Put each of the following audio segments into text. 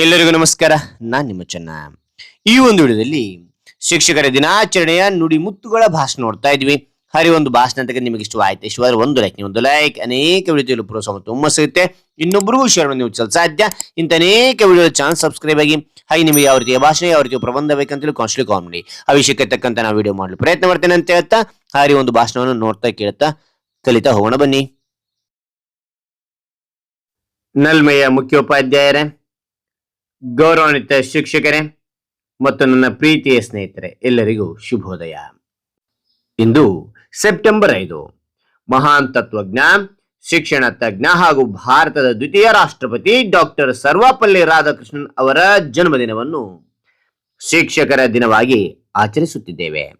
ಎಲ್ಲರಿಗೂ ನಮಸ್ಕಾರ. ನಾನು ನಿಮ್ಮ ಚೆನ್ನ. ಈ ಒಂದು ವಿಡಿಯೋದಲ್ಲಿ ಶಿಕ್ಷಕರ ದಿನಾಚರಣೆಯ ನುಡಿ ಮುತ್ತುಗಳ ಭಾಷಣ ನೋಡ್ತಾ ಇದ್ವಿ. ಹರಿ ಒಂದು ಭಾಷಣ ಅಂತ ನಿಮಗೆ ಇಷ್ಟವಾಯ್ತು ಇಷ್ಟವಾದ್ರೆ ಒಂದು ಲೈಕ್ ಒಂದು ಲೈಕ್ ಅನೇಕ ವಿಡಿಯೋದಲ್ಲಿ ಪ್ರೋತ್ಸಾಹ ಮತ್ತು ಸಿಗುತ್ತೆ. ಇನ್ನೊಬ್ಬರಿಗೂ ಶೇರ್ ನೀವು ಚಲ್ ಸಾಧ್ಯ. ಇಂಥ ಅನೇಕ ವಿಡಿಯೋ ಚಾನಲ್ ಸಬ್ಸ್ಕ್ರೈಬ್ ಆಗಿ, ಹಾಗೆ ನಿಮಗೆ ಯಾವ ರೀತಿಯ ಭಾಷಣ, ಯಾವ ರೀತಿಯ ಪ್ರಬಂಧ ಬೇಕಂತೇಳಿ ಕಾನ್ಸ್ಟ್ಲಿ ಕಾಲ್ ಮಾಡಿ. ವಿಷಯಕ್ಕೆ ತಕ್ಕಂತ ನಾವು ವಿಡಿಯೋ ಮಾಡಲು ಪ್ರಯತ್ನ ಮಾಡ್ತೇನೆ ಅಂತ ಹೇಳ್ತಾ, ಹರಿ ಒಂದು ಭಾಷಣವನ್ನು ನೋಡ್ತಾ ಕೇಳ್ತಾ ಕಲಿತಾ ಹೋಗೋಣ ಬನ್ನಿ. ನಲ್ಮೆಯ ಮುಖ್ಯೋಪಾಧ್ಯಾಯರೇ ಗೌರವಾನ್ವಿತ ಶಿಕ್ಷಕರೇ ಮತ್ತು ನನ್ನ ಪ್ರೀತಿಯ ಸ್ನೇಹಿತರೆ, ಎಲ್ಲರಿಗೂ ಶುಭೋದಯ. ಇಂದು ಸೆಪ್ಟೆಂಬರ್ ಐದು. ಮಹಾನ್ ತತ್ವಜ್ಞ, ಶಿಕ್ಷಣ ತಜ್ಞ ಹಾಗೂ ಭಾರತದ ದ್ವಿತೀಯ ರಾಷ್ಟ್ರಪತಿ ಡಾಕ್ಟರ್ ಸರ್ವಪಲ್ಲಿ ರಾಧಾಕೃಷ್ಣನ್ ಅವರ ಜನ್ಮದಿನವನ್ನು ಶಿಕ್ಷಕರ ದಿನವಾಗಿ ಆಚರಿಸುತ್ತಿದ್ದೇವೆ.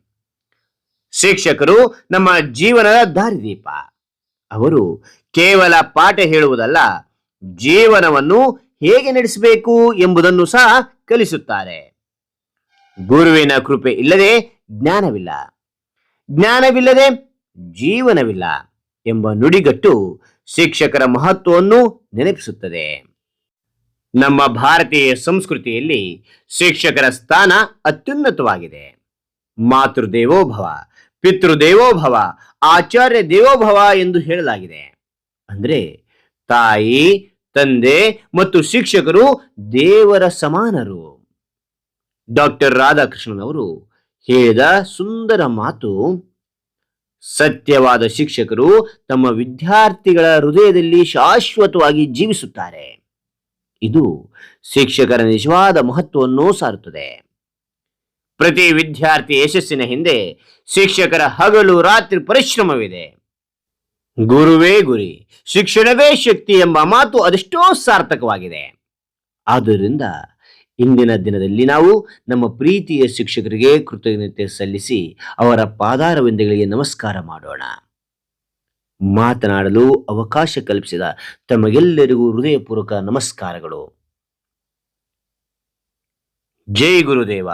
ಶಿಕ್ಷಕರು ನಮ್ಮ ಜೀವನದ ದಾರಿದೀಪ. ಅವರು ಕೇವಲ ಪಾಠ ಹೇಳುವುದಲ್ಲ, ಜೀವನವನ್ನು ಹೇಗೆ ನಡೆಸಬೇಕು ಎಂಬುದನ್ನು ಸಹ ಕಲಿಸುತ್ತಾರೆ. ಗುರುವಿನ ಕೃಪೆ ಇಲ್ಲದೆ ಜ್ಞಾನವಿಲ್ಲ. ಜ್ಞಾನವಿಲ್ಲದೆ ಜೀವನವಿಲ್ಲ ಎಂಬ ನುಡಿಗಟ್ಟು ಶಿಕ್ಷಕರ ಮಹತ್ವವನ್ನು ನೆನಪಿಸುತ್ತದೆ. ನಮ್ಮ ಭಾರತೀಯ ಸಂಸ್ಕೃತಿಯಲ್ಲಿ ಶಿಕ್ಷಕರ ಸ್ಥಾನ ಅತ್ಯುನ್ನತವಾಗಿದೆ. ಮಾತೃದೇವೋಭವ, ಪಿತೃದೇವೋಭವ, ಆಚಾರ್ಯ ದೇವೋಭವ ಎಂದು ಹೇಳಲಾಗಿದೆ. ಅಂದ್ರೆ ತಾಯಿ ತಂದೆ ಮತ್ತು ಶಿಕ್ಷಕರು ದೇವರ ಸಮಾನರು. ಡಾಕ್ಟರ್ ರಾಧಾಕೃಷ್ಣನ್ ಅವರು ಹೇಳಿದ ಸುಂದರ ಮಾತು, ಸತ್ಯವಾದ ಶಿಕ್ಷಕರು ತಮ್ಮ ವಿದ್ಯಾರ್ಥಿಗಳ ಹೃದಯದಲ್ಲಿ ಶಾಶ್ವತವಾಗಿ ಜೀವಿಸುತ್ತಾರೆ. ಇದು ಶಿಕ್ಷಕರ ನಿಜವಾದ ಮಹತ್ವವನ್ನು ಸಾರುತ್ತದೆ. ಪ್ರತಿ ವಿದ್ಯಾರ್ಥಿ ಯಶಸ್ಸಿನ ಹಿಂದೆ ಶಿಕ್ಷಕರ ಹಗಲು ರಾತ್ರಿ ಪರಿಶ್ರಮವಿದೆ. ಗುರುವೇ ಗುರಿ, ಶಿಕ್ಷಣವೇ ಶಕ್ತಿ ಎಂಬ ಮಾತು ಅದೆಷ್ಟೋ ಸಾರ್ಥಕವಾಗಿದೆ. ಆದ್ದರಿಂದ ಇಂದಿನ ದಿನದಲ್ಲಿ ನಾವು ನಮ್ಮ ಪ್ರೀತಿಯ ಶಿಕ್ಷಕರಿಗೆ ಕೃತಜ್ಞತೆ ಸಲ್ಲಿಸಿ ಅವರ ಪಾದಾರವಿಂದಗಳಿಗೆ ನಮಸ್ಕಾರ ಮಾಡೋಣ. ಮಾತನಾಡಲು ಅವಕಾಶ ಕಲ್ಪಿಸಿದ ತಮಗೆಲ್ಲರಿಗೂ ಹೃದಯಪೂರ್ವಕ ನಮಸ್ಕಾರಗಳು. ಜೈ ಗುರುದೇವ.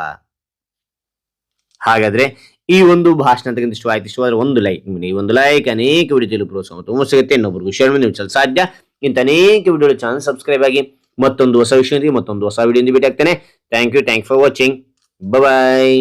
ಹಾಗಾದ್ರೆ ಈ ಒಂದು ಭಾಷಣ ತೆಗೆದು ಇಷ್ಟವಾಯ್ತು. ಇಷ್ಟವಾದ್ರೆ ಒಂದು ಲೈಕ್ ಈ ಒಂದು ಲೈಕ್ ಅನೇಕ ವಿಡಿಯೋದಲ್ಲಿ ಪ್ರೋತ್ಸಾಹ ಹುಮ್ಮಸ್ಸು ಸಿಗುತ್ತೆ ಇನ್ನೊಬ್ಬರಿಗೂ ಶೇರ್ ಮಾಡಿ ಸಾಧ್ಯ. ಇಂಥ ಅನೇಕ ವಿಡಿಯೋ ಚಾನಲ್ ಸಬ್ಸ್ಕ್ರೈಬ್ ಆಗಿ ಮತ್ತೊಂದು ಹೊಸ ವಿಷಯದೊಂದಿಗೆ ಮತ್ತೊಂದು ಹೊಸ ವಿಡಿಯೋ ಭೇಟಿ ಆಗ್ತೇನೆ thank you thank for watching bye